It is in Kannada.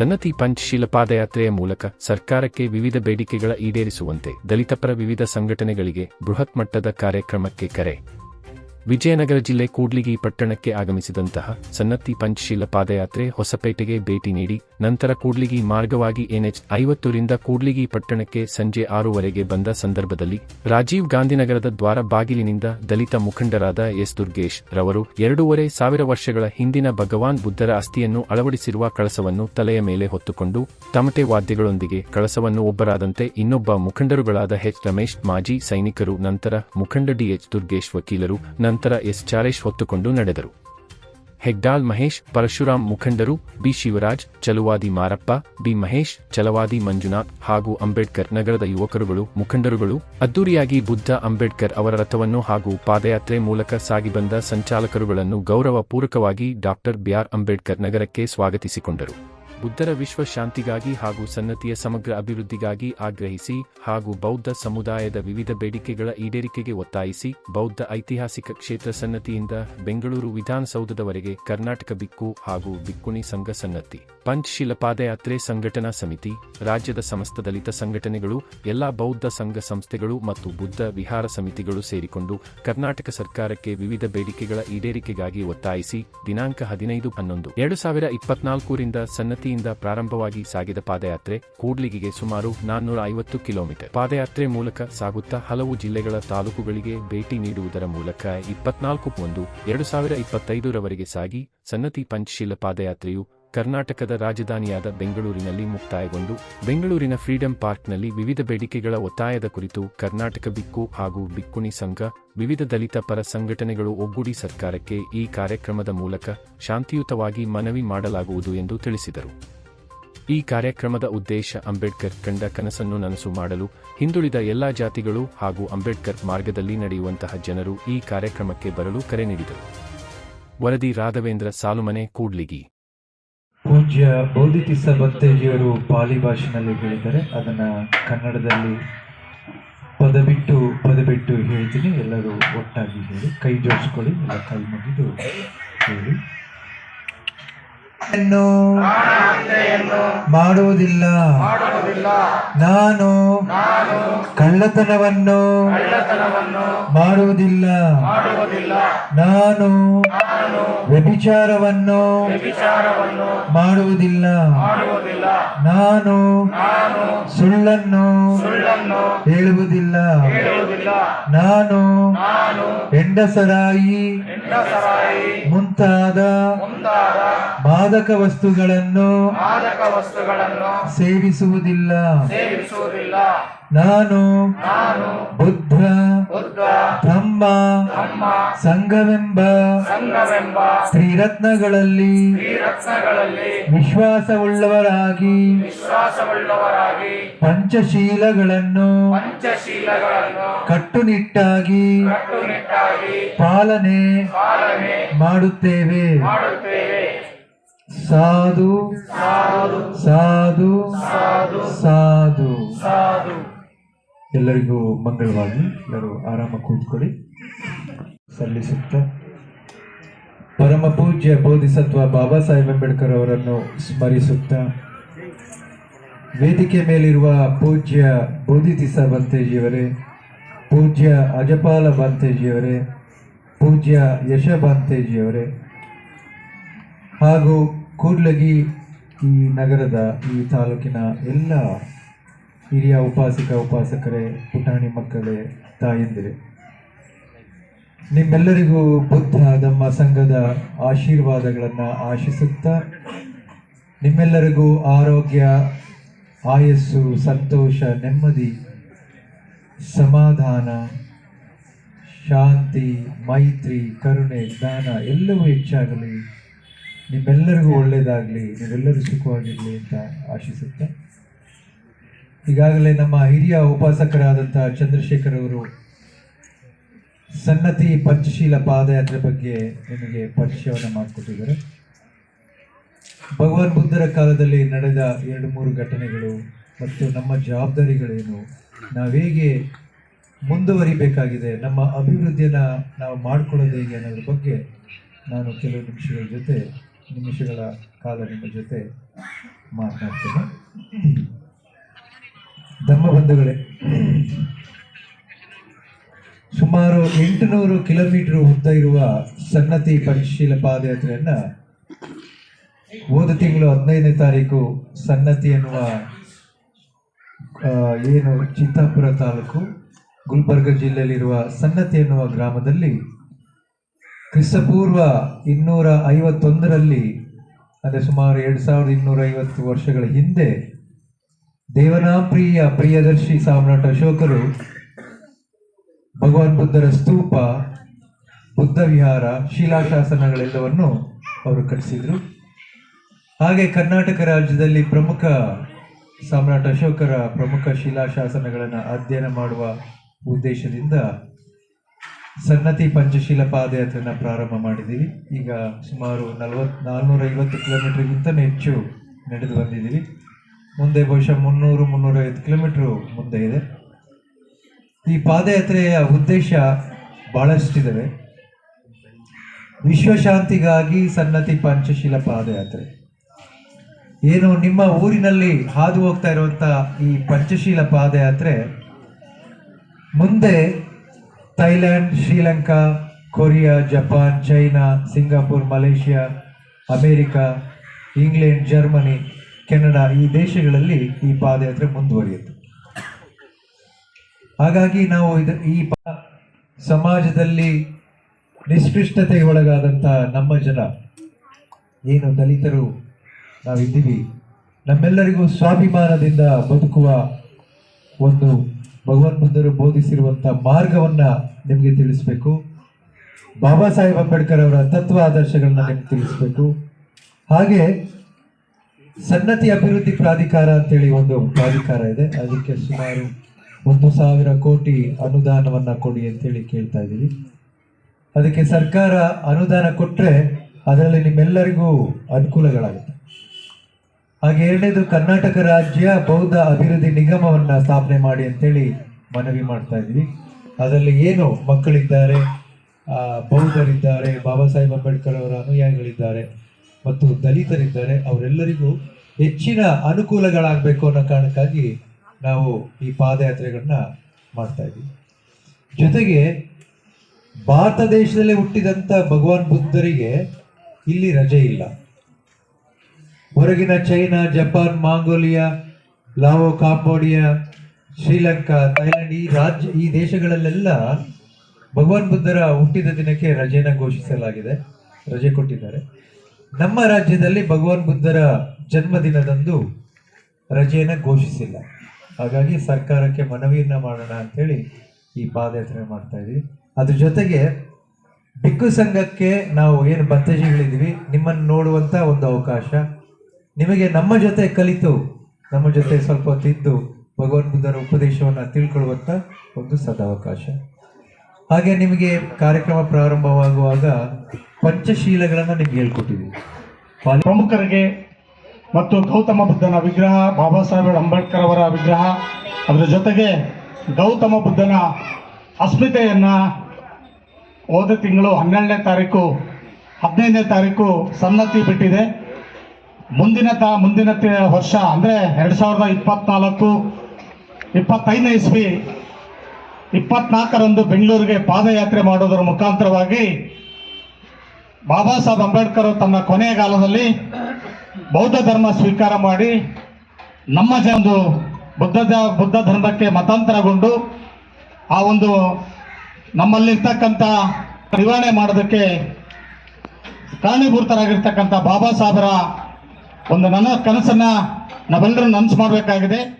ಸನ್ನತಿ ಪಂಚಶೀಲ ಪಾದಯಾತ್ರೆಯ ಮೂಲಕ ಸರ್ಕಾರಕ್ಕೆ ವಿವಿಧ ಬೇಡಿಕೆಗಳ ಈಡೇರಿಸುವಂತೆ ದಲಿತಪರ ವಿವಿಧ ಸಂಘಟನೆಗಳಿಗೆ ಬೃಹತ್ ಮಟ್ಟದ ಕಾರ್ಯಕ್ರಮಕ್ಕೆ ಕರೆ. ವಿಜಯನಗರ ಜಿಲ್ಲೆ ಕೂಡ್ಲಿಗಿ ಪಟ್ಟಣಕ್ಕೆ ಆಗಮಿಸಿದಂತಹ ಸನ್ನತಿ ಪಂಚಶೀಲ ಪಾದಯಾತ್ರೆ ಹೊಸಪೇಟೆಗೆ ಭೇಟಿ ನೀಡಿ, ನಂತರ ಕೂಡ್ಲಿಗಿ ಮಾರ್ಗವಾಗಿ ಎನ್ಎಚ್ ಐವತ್ತರಿಂದ ಕೂಡ್ಲಿಗಿ ಪಟ್ಟಣಕ್ಕೆ ಸಂಜೆ ಆರೂವರೆಗೆ ಬಂದ ಸಂದರ್ಭದಲ್ಲಿ ರಾಜೀವ್ ಗಾಂಧಿನಗರದ ದ್ವಾರ ಬಾಗಿಲಿನಿಂದ ದಲಿತ ಮುಖಂಡರಾದ ಎಸ್ ದುರ್ಗೇಶ್ ರವರು ಎರಡೂವರೆ ಸಾವಿರ ವರ್ಷಗಳ ಹಿಂದಿನ ಭಗವಾನ್ ಬುದ್ಧರ ಅಸ್ಥಿಯನ್ನು ಅಳವಡಿಸಿರುವ ಕಳಸವನ್ನು ತಲೆಯ ಮೇಲೆ ಹೊತ್ತುಕೊಂಡು ತಮಟೆ ವಾದ್ಯಗಳೊಂದಿಗೆ ಕಳಸವನ್ನು ಒಬ್ಬರಾದಂತೆ ಇನ್ನೊಬ್ಬ ಮುಖಂಡರುಗಳಾದ ಎಚ್ ರಮೇಶ್ ಮಾಜಿ ಸೈನಿಕರು, ನಂತರ ಮುಖಂಡ ಡಿಎಚ್ ದುರ್ಗೇಶ್ ವಕೀಲರು ನಂತರ ಎಸ್ ಚಾರೇಶ್ ಹೊತ್ತುಕೊಂಡು ನಡೆದರು. ಹೆಗ್ಡಾಲ್ ಮಹೇಶ್, ಪರಶುರಾಮ್ ಮುಖಂಡರು, ಬಿ ಶಿವರಾಜ್, ಚಲುವಾದಿ ಮಾರಪ್ಪ, ಬಿ ಮಹೇಶ್, ಚಲವಾದಿ ಮಂಜುನಾಥ್ ಹಾಗೂ ಅಂಬೇಡ್ಕರ್ ನಗರದ ಯುವಕರುಗಳು, ಮುಖಂಡರುಗಳು, ಅದ್ದೂರಿಯಾಗಿ ಬುದ್ಧ ಅಂಬೇಡ್ಕರ್ ಅವರ ರಥವನ್ನು ಹಾಗೂ ಪಾದಯಾತ್ರೆ ಮೂಲಕ ಸಾಗಿ ಬಂದ ಸಂಚಾಲಕರುಗಳನ್ನು ಗೌರವ ಪೂರಕವಾಗಿ ಡಾಕ್ಟರ್ ಬಿಆರ್ ಅಂಬೇಡ್ಕರ್ ನಗರಕ್ಕೆ ಸ್ವಾಗತಿಸಿಕೊಂಡರು. ಬುದ್ಧರ ವಿಶ್ವ ಶಾಂತಿಗಾಗಿ ಹಾಗೂ ಸನ್ನತಿಯ ಸಮಗ್ರ ಅಭಿವೃದ್ಧಿಗಾಗಿ ಆಗ್ರಹಿಸಿ ಹಾಗೂ ಬೌದ್ಧ ಸಮುದಾಯದ ವಿವಿಧ ಬೇಡಿಕೆಗಳ ಈಡೇರಿಕೆಗೆ ಒತ್ತಾಯಿಸಿ ಬೌದ್ಧ ಐತಿಹಾಸಿಕ ಕ್ಷೇತ್ರ ಸನ್ನತಿಯಿಂದ ಬೆಂಗಳೂರು ವಿಧಾನಸೌಧದವರೆಗೆ ಕರ್ನಾಟಕ ಬಿಕ್ಕು ಹಾಗೂ ಬಿಕ್ಕುಣಿ ಸಂಘ ಸನ್ನತಿ. ಪಂಚಶೀಲ ಪಾದಯಾತ್ರೆ ಸಂಘಟನಾ ಸಮಿತಿ, ರಾಜ್ಯದ ಸಮಸ್ತ ದಲಿತ ಸಂಘಟನೆಗಳು, ಎಲ್ಲಾ ಬೌದ್ಧ ಸಂಘ ಸಂಸ್ಥೆಗಳು ಮತ್ತು ಬುದ್ಧ ವಿಹಾರ ಸಮಿತಿಗಳು ಸೇರಿಕೊಂಡು ಕರ್ನಾಟಕ ಸರ್ಕಾರಕ್ಕೆ ವಿವಿಧ ಬೇಡಿಕೆಗಳ ಈಡೇರಿಕೆಗಾಗಿ ಒತ್ತಾಯಿಸಿ ದಿನಾಂಕ ಹದಿನೈದು ಹನ್ನೊಂದು. ಎರಡು ಸಾವಿರ ಇಪ್ಪತ್ನಾಲ್ಕರಿಂದ ಸನ್ನತಿಯಿಂದ ಪ್ರಾರಂಭವಾಗಿ ಸಾಗಿದ ಪಾದಯಾತ್ರೆ ಕೂಡ್ಲಿಗಿಗೆ ಸುಮಾರು ನಾನ್ನೂರ ಐವತ್ತು ಕಿಲೋಮೀಟರ್. ಪಾದಯಾತ್ರೆ ಮೂಲಕ ಸಾಗುತ್ತಾ ಹಲವು ಜಿಲ್ಲೆಗಳ ತಾಲೂಕುಗಳಿಗೆ ಭೇಟಿ ನೀಡುವುದರ ಮೂಲಕ ಇಪ್ಪತ್ನಾಲ್ಕು ಒಂದು, ಎರಡು ಸಾವಿರ ಇಪ್ಪತ್ತೈದರವರೆಗೆ ಸಾಗಿ ಸನ್ನತಿ ಪಂಚಶೀಲ ಪಾದಯಾತ್ರೆಯು ಕರ್ನಾಟಕದ ರಾಜಧಾನಿಯಾದ ಬೆಂಗಳೂರಿನಲ್ಲಿ ಮುಕ್ತಾಯಗೊಂಡು ಬೆಂಗಳೂರಿನ ಫ್ರೀಡಂ ಪಾರ್ಕ್ನಲ್ಲಿ ವಿವಿಧ ಬೇಡಿಕೆಗಳ ಒತ್ತಾಯದ ಕುರಿತು ಕರ್ನಾಟಕ ಬಿಕ್ಕು ಹಾಗೂ ಬಿಕ್ಕುಣಿ ಸಂಘ, ವಿವಿಧ ದಲಿತ ಪರ ಸಂಘಟನೆಗಳು ಒಗ್ಗೂಡಿ ಸರ್ಕಾರಕ್ಕೆ ಈ ಕಾರ್ಯಕ್ರಮದ ಮೂಲಕ ಶಾಂತಿಯುತವಾಗಿ ಮನವಿ ಮಾಡಲಾಗುವುದು ಎಂದು ತಿಳಿಸಿದರು. ಈ ಕಾರ್ಯಕ್ರಮದ ಉದ್ದೇಶ ಅಂಬೇಡ್ಕರ್ ಕಂಡ ಕನಸನ್ನು ನನಸು ಮಾಡಲು ಹಿಂದುಳಿದ ಎಲ್ಲಾ ಜಾತಿಗಳು ಹಾಗೂ ಅಂಬೇಡ್ಕರ್ ಮಾರ್ಗದಲ್ಲಿ ನಡೆಯುವಂತಹ ಜನರು ಈ ಕಾರ್ಯಕ್ರಮಕ್ಕೆ ಬರಲು ಕರೆ ನೀಡಿದರು. ವರದಿ ರಾಘವೇಂದ್ರ ಸಾಲುಮನೆ ಕೂಡ್ಲಿಗಿ. ಪೂಜ್ಯ ಬೌದ್ಧಿತಿಸ ಬತ್ತೇಜಿಯವರು ಪಾಲಿ ಭಾಷೆನಲ್ಲಿ ಹೇಳಿದ್ದಾರೆ. ಅದನ್ನು ಕನ್ನಡದಲ್ಲಿ ಪದ ಬಿಟ್ಟು ಪದ ಬಿಟ್ಟು ಹೇಳ್ತೀನಿ. ಎಲ್ಲರೂ ಒಟ್ಟಾಗಿ ಹೇಳಿ. ಕೈ ಜೋಡಿಸ್ಕೊಳ್ಳಿ. ಎಲ್ಲ ಕೈ ಮುಗಿದು ಹೇಳಿ. ಮಾಡುವುದಿಲ್ಲ. ನಾನು ಕಳ್ಳತನವನ್ನು ಮಾಡುವುದಿಲ್ಲ. ನಾನು ವ್ಯಭಿಚಾರವನ್ನು ಮಾಡುವುದಿಲ್ಲ. ನಾನು ಸುಳ್ಳನ್ನು ಹೇಳುವುದಿಲ್ಲ. ನಾನು ಹೆಂಡಸರಾಯಿ ಮುಂತಾದ ಮಾದಕ ವಸ್ತುಗಳನ್ನು ಮಾದಕ ವಸ್ತುಗಳನ್ನು ಸೇವಿಸುವುದಿಲ್ಲ. ಸೇವಿಸುವುದಿಲ್ಲ. ನಾನು ನಾನು ಬುದ್ಧ ನಮ್ಮ ಸಂಘವೆಂಬ ಸಂಘವೆಂಬ ತ್ರಿರತ್ನಗಳಲ್ಲಿ ರತ್ನಗಳಲ್ಲಿ ವಿಶ್ವಾಸವುಳ್ಳವರಾಗಿ ವಿಶ್ವಾಸವುಳ್ಳವರಾಗಿ ಪಂಚಶೀಲಗಳನ್ನು ಪಂಚಶೀಲಗಳನ್ನು ಕಟ್ಟುನಿಟ್ಟಾಗಿ ಕಟ್ಟುನಿಟ್ಟಾಗಿ ಪಾಲನೆ ಪಾಲನೆ ಮಾಡುತ್ತೇವೆ. ಮಾಡುತ್ತೇವೆ. ಸಾಧು ಸಾಧು ಸಾಧು. ಸಾಧು ಎಲ್ಲರಿಗೂ ಮಂಗಳವಾಗಿ ಎಲ್ಲರೂ ಆರಾಮ ಕೂತ್ಕೊಳ್ಳಿ. ಸಲ್ಲಿಸುತ್ತ ಪರಮ ಪೂಜ್ಯ ಬೋಧಿಸತ್ವ ಬಾಬಾ ಸಾಹೇಬ್ ಅಂಬೇಡ್ಕರ್ ಅವರನ್ನು ಸ್ಮರಿಸುತ್ತಾ ವೇದಿಕೆ ಮೇಲಿರುವ ಪೂಜ್ಯ ಬೋಧಿತಿಸ ಬಂತೇಜಿಯವರೇ ಪೂಜ್ಯ ಅಜಪಾಲ ಬಂತೇಜಿಯವರೇ, ಪೂಜ್ಯ ಯಶ ಬಂತೇಜಿಯವರೇ ಹಾಗೂ ಕೂಡ್ಲಗಿ ಈ ನಗರದ, ಈ ತಾಲೂಕಿನ ಎಲ್ಲ ಹಿರಿಯ ಉಪಾಸಕ, ಉಪಾಸಕರೇ, ಪುಟಾಣಿ ಮಕ್ಕಳೇ, ತಾಯಂದಿರೇ. ನಿಮ್ಮೆಲ್ಲರಿಗೂ ಬುದ್ಧ ನಮ್ಮ ಸಂಘದ ಆಶೀರ್ವಾದಗಳನ್ನು ಆಶಿಸುತ್ತಾ ನಿಮ್ಮೆಲ್ಲರಿಗೂ ಆರೋಗ್ಯ, ಆಯಸ್ಸು, ಸಂತೋಷ, ನೆಮ್ಮದಿ, ಸಮಾಧಾನ, ಶಾಂತಿ, ಮೈತ್ರಿ, ಕರುಣೆ ಜ್ಞಾನ ಎಲ್ಲವೂ ಹೆಚ್ಚಾಗಲಿ. ನಿಮ್ಮೆಲ್ಲರಿಗೂ ಒಳ್ಳೆಯದಾಗಲಿ ನೀವೆಲ್ಲರೂ ಸುಖವಾಗಿರಲಿ ಅಂತ ಆಶಿಸುತ್ತೆ. ಈಗಾಗಲೇ ನಮ್ಮ ಹಿರಿಯ ಉಪಾಸಕರಾದಂಥ ಚಂದ್ರಶೇಖರ್ ಅವರು ಸನ್ನತಿ ಪಂಚಶೀಲ ಪಾದಯಾತ್ರೆ ಬಗ್ಗೆ ನಿಮಗೆ ಪರಿಚಯವನ್ನು ಮಾಡಿಕೊಟ್ಟಿದ್ದಾರೆ. ಭಗವಾನ್ ಬುದ್ಧರ ಕಾಲದಲ್ಲಿ ನಡೆದ ಎರಡು ಮೂರು ಘಟನೆಗಳು ಮತ್ತು ನಮ್ಮ ಜವಾಬ್ದಾರಿಗಳೇನು ನಾವೇಗೆ ಮುಂದುವರಿಬೇಕಾಗಿದೆ, ನಮ್ಮ ಅಭಿವೃದ್ಧಿಯನ್ನು ನಾವು ಮಾಡ್ಕೊಳ್ಳೋದು ಹೇಗೆ ಅನ್ನೋದ್ರ ಬಗ್ಗೆ ನಾನು ಕೆಲವು ನಿಮಿಷಗಳ ಜೊತೆ ನಿಮಿಷಗಳ ಕಾಲ ನಿಮ್ಮ ಜೊತೆ ಮಾತನಾಡ್ತೇನೆ. ಧರ್ಮ ಬಂಧುಗಳೇ, ಸುಮಾರು ಎಂಟುನೂರು ಕಿಲೋಮೀಟರ್ ಉದ್ದ ಇರುವ ಸನ್ನತಿ ಪರಿಶೀಲ ಪಾದಯಾತ್ರೆಯನ್ನು ಹೋದ ತಿಂಗಳು ಹದಿನೈದನೇ ತಾರೀಕು ಸನ್ನತಿ ಎನ್ನುವ ಏನು ಚಿತ್ತಾಪುರ ತಾಲೂಕು ಗುಲ್ಬರ್ಗ ಜಿಲ್ಲೆಯಲ್ಲಿರುವ ಸನ್ನತಿ ಎನ್ನುವ ಗ್ರಾಮದಲ್ಲಿ ಕ್ರಿಸ್ತಪೂರ್ವ ಇನ್ನೂರ ಐವತ್ತೊಂದರಲ್ಲಿ ಅಂದರೆ ಸುಮಾರು ಎರಡು ಸಾವಿರದ ಇನ್ನೂರ ಐವತ್ತು ವರ್ಷಗಳ ಹಿಂದೆ, ದೇವನಾಪ್ರಿಯ ಪ್ರಿಯದರ್ಶಿ ಸಾಮ್ರಾಟ ಅಶೋಕರು ಭಗವಾನ್ ಬುದ್ಧರ ಸ್ತೂಪ ಬುದ್ಧ ವಿಹಾರ ಶಿಲಾಶಾಸನಗಳೆಲ್ಲವನ್ನು ಅವರು ಕಟ್ಟಿಸಿದರು. ಹಾಗೆ ಕರ್ನಾಟಕ ರಾಜ್ಯದಲ್ಲಿ ಪ್ರಮುಖ ಸಾಮ್ರಾಟ ಅಶೋಕರ ಪ್ರಮುಖ ಶಿಲಾಶಾಸನಗಳನ್ನು ಅಧ್ಯಯನ ಮಾಡುವ ಉದ್ದೇಶದಿಂದ ಸನ್ನತಿ ಪಂಚಶೀಲ ಪಾದಯಾತ್ರೆಯನ್ನು ಪ್ರಾರಂಭ ಮಾಡಿದ್ದೀವಿ. ಈಗ ಸುಮಾರು ನಲವತ್ ನಾಲ್ನೂರ ಐವತ್ತು ಕಿಲೋಮೀಟರ್ಗಿಂತಲೂ ಹೆಚ್ಚು ನಡೆದು ಬಂದಿದ್ದೀವಿ. ಮುಂದೆ ಬಹುಶಃ ಮುನ್ನೂರು, ಮುನ್ನೂರೈವತ್ತು ಕಿಲೋಮೀಟ್ರು ಮುಂದೆ ಇದೆ. ಈ ಪಾದಯಾತ್ರೆಯ ಉದ್ದೇಶ ಭಾಳಷ್ಟಿದ್ದಾವೆ ವಿಶ್ವಶಾಂತಿಗಾಗಿ ಸನ್ನತಿ ಪಂಚಶೀಲ ಪಾದಯಾತ್ರೆ. ಏನು ನಿಮ್ಮ ಊರಿನಲ್ಲಿ ಹಾದು ಹೋಗ್ತಾ ಇರುವಂಥ ಈ ಪಂಚಶೀಲ ಪಾದಯಾತ್ರೆ ಮುಂದೆ Thailand, Sri Lanka, Korea, Japan, China, Singapore, Malaysia, America, England, Germany, Canada ಈ ದೇಶಗಳಲ್ಲಿ ಈ ಪಾದಯಾತ್ರೆ ಮುಂದುವರಿಯಿತು. ಹಾಗಾಗಿ ನಾವು ಇದು, ಈ ಸಮಾಜದಲ್ಲಿ ನಿಷ್ಕೃಷ್ಟತೆಗೆ ಒಳಗಾದಂಥ ನಮ್ಮ ಜನ, ಏನು ದಲಿತರು ನಾವಿದ್ದೀವಿ, ನಮ್ಮೆಲ್ಲರಿಗೂ ಸ್ವಾಭಿಮಾನದಿಂದ ಬದುಕುವ ಒಂದು ಭಗವಾನ್ ಬುದ್ಧರು ಬೋಧಿಸಿರುವಂಥ ಮಾರ್ಗವನ್ನ ನಿಮಗೆ ತಿಳಿಸ್ಬೇಕು. ಬಾಬಾ ಸಾಹೇಬ್ ಅಂಬೇಡ್ಕರ್ ಅವರ ತತ್ವ ಆದರ್ಶಗಳನ್ನ ನಿಮ್ಗೆ ತಿಳಿಸ್ಬೇಕು. ಹಾಗೆ ಸನ್ನತಿ ಅಭಿವೃದ್ಧಿ ಪ್ರಾಧಿಕಾರ ಅಂತೇಳಿ ಒಂದು ಪ್ರಾಧಿಕಾರ ಇದೆ. ಅದಕ್ಕೆ ಸುಮಾರು ಒಂದು ಸಾವಿರ ಕೋಟಿ ಅನುದಾನವನ್ನ ಕೊಡಿ ಅಂತೇಳಿ ಕೇಳ್ತಾ ಇದ್ದೀವಿ. ಅದಕ್ಕೆ ಸರ್ಕಾರ ಅನುದಾನ ಕೊಟ್ಟರೆ ಅದರಲ್ಲಿ ನಿಮ್ಮೆಲ್ಲರಿಗೂ ಅನುಕೂಲಗಳಾಗುತ್ತೆ. ಹಾಗೆ ಎರಡನೇದು ಕರ್ನಾಟಕ ರಾಜ್ಯ ಬೌದ್ಧ ಅಭಿವೃದ್ಧಿ ನಿಗಮವನ್ನ ಸ್ಥಾಪನೆ ಮಾಡಿ ಅಂತೇಳಿ ಮನವಿ ಮಾಡ್ತಾ ಇದ್ವಿ ಅದರಲ್ಲಿ ಏನು ಮಕ್ಕಳಿದ್ದಾರೆ ಬೌದ್ಧರಿದ್ದಾರೆ, ಬಾಬಾ ಸಾಹೇಬ್ ಅಂಬೇಡ್ಕರ್ ಅವರ ಅನುಯಾಯಿಗಳಿದ್ದಾರೆ, ಮತ್ತು ದಲಿತರಿದ್ದಾರೆ, ಅವರೆಲ್ಲರಿಗೂ ಹೆಚ್ಚಿನ ಅನುಕೂಲಗಳಾಗಬೇಕು ಅನ್ನೋ ಕಾರಣಕ್ಕಾಗಿ ನಾವು ಈ ಪಾದಯಾತ್ರೆಗಳನ್ನ ಮಾಡ್ತಾ ಇದ್ವಿ ಜೊತೆಗೆ ಭಾರತ ದೇಶದಲ್ಲೇ ಹುಟ್ಟಿದಂಥ ಭಗವಾನ್ ಬುದ್ಧರಿಗೆ ಇಲ್ಲಿ ರಜೆ ಇಲ್ಲ. ಹೊರಗಿನ China, Japan, Mongolia, Lao, Cambodia, Sri Lanka Thailand ಈ ರಾಜ್ಯ, ಈ ದೇಶಗಳಲ್ಲೆಲ್ಲ ಭಗವಾನ್ ಬುದ್ಧರ ಹುಟ್ಟಿದ ದಿನಕ್ಕೆ ರಜೆನ ಘೋಷಿಸಲಾಗಿದೆ, ರಜೆ ಕೊಟ್ಟಿದ್ದಾರೆ. ನಮ್ಮ ರಾಜ್ಯದಲ್ಲಿ ಭಗವಾನ್ ಬುದ್ಧರ ಜನ್ಮದಿನದಂದು ರಜೆಯನ್ನು ಘೋಷಿಸಿಲ್ಲ. ಹಾಗಾಗಿ ಸರ್ಕಾರಕ್ಕೆ ಮನವಿಯನ್ನ ಮಾಡೋಣ ಅಂಥೇಳಿ ಈ ಪಾದಯಾತ್ರೆ ಮಾಡ್ತಾ ಇದ್ದೀವಿ. ಅದ್ರ ಜೊತೆಗೆ ಬಿಕ್ಕು ಸಂಘಕ್ಕೆ ನಾವು ಏನು ಬತ್ತಜಿಗಳಿದ್ದೀವಿ ನಿಮ್ಮನ್ನು ನೋಡುವಂಥ ಒಂದು ಅವಕಾಶ. ನಿಮಗೆ ನಮ್ಮ ಜೊತೆ ಕಲಿತು, ನಮ್ಮ ಜೊತೆ ಸ್ವಲ್ಪ ತಿದ್ದು, ಭಗವಾನ್ ಬುದ್ಧರ ಉಪದೇಶವನ್ನು ತಿಳ್ಕೊಳ್ಳುವಂತ ಒಂದು ಸದಾವಕಾಶ. ಹಾಗೆ ನಿಮಗೆ ಕಾರ್ಯಕ್ರಮ ಪ್ರಾರಂಭವಾಗುವಾಗ ಪಂಚಶೀಲಗಳನ್ನು ನಿಮ್ಗೆ ಹೇಳ್ಕೊಟ್ಟಿದ್ದೀವಿ ಪ್ರಮುಖರಿಗೆ ಮತ್ತು ಗೌತಮ ಬುದ್ಧನ ವಿಗ್ರಹ, ಬಾಬಾ ಸಾಹೇಬ್ ಅಂಬೇಡ್ಕರ್ ಅವರ ವಿಗ್ರಹ, ಅದರ ಜೊತೆಗೆ ಗೌತಮ ಬುದ್ಧನ ಅಸ್ಮಿತೆಯನ್ನು ಹೋದ ತಿಂಗಳು ಹನ್ನೆರಡನೇ ತಾರೀಕು, ಹದಿನೈದನೇ ತಾರೀಕು ಸನ್ನತಿ ಬಿಟ್ಟಿದೆ. ಮುಂದಿನ ಮುಂದಿನ ವರ್ಷ ಅಂದರೆ ಎರಡು ಸಾವಿರದ ಇಪ್ಪತ್ನಾಲ್ಕು, ಇಪ್ಪತ್ತೈದನೇ ಇಸ್ವಿ, ಇಪ್ಪತ್ನಾಲ್ಕರಂದು ಬೆಂಗಳೂರಿಗೆ ಪಾದಯಾತ್ರೆ ಮಾಡೋದರ ಮುಖಾಂತರವಾಗಿ ಬಾಬಾ ಸಾಹೇಬ್ ಅಂಬೇಡ್ಕರ್ ತನ್ನ ಕೊನೆಯ ಕಾಲದಲ್ಲಿ ಬೌದ್ಧ ಧರ್ಮ ಸ್ವೀಕಾರ ಮಾಡಿ ನಮ್ಮ ಜ ಒಂದು ಬುದ್ಧ ಬುದ್ಧ ಧರ್ಮಕ್ಕೆ ಮತಾಂತರಗೊಂಡು ಆ ಒಂದು ನಮ್ಮಲ್ಲಿರ್ತಕ್ಕಂಥ ನಿವಾರಣೆ ಮಾಡೋದಕ್ಕೆ ಕಾರಣೀಭೂತರಾಗಿರ್ತಕ್ಕಂಥ ಬಾಬಾ ಸಾಹೇಬರ ಒಂದು ನನ್ನ ಕನಸನ್ನ ನಾವೆಲ್ಲರೂ ನನಸು ಮಾಡಬೇಕಾಗಿದೆ.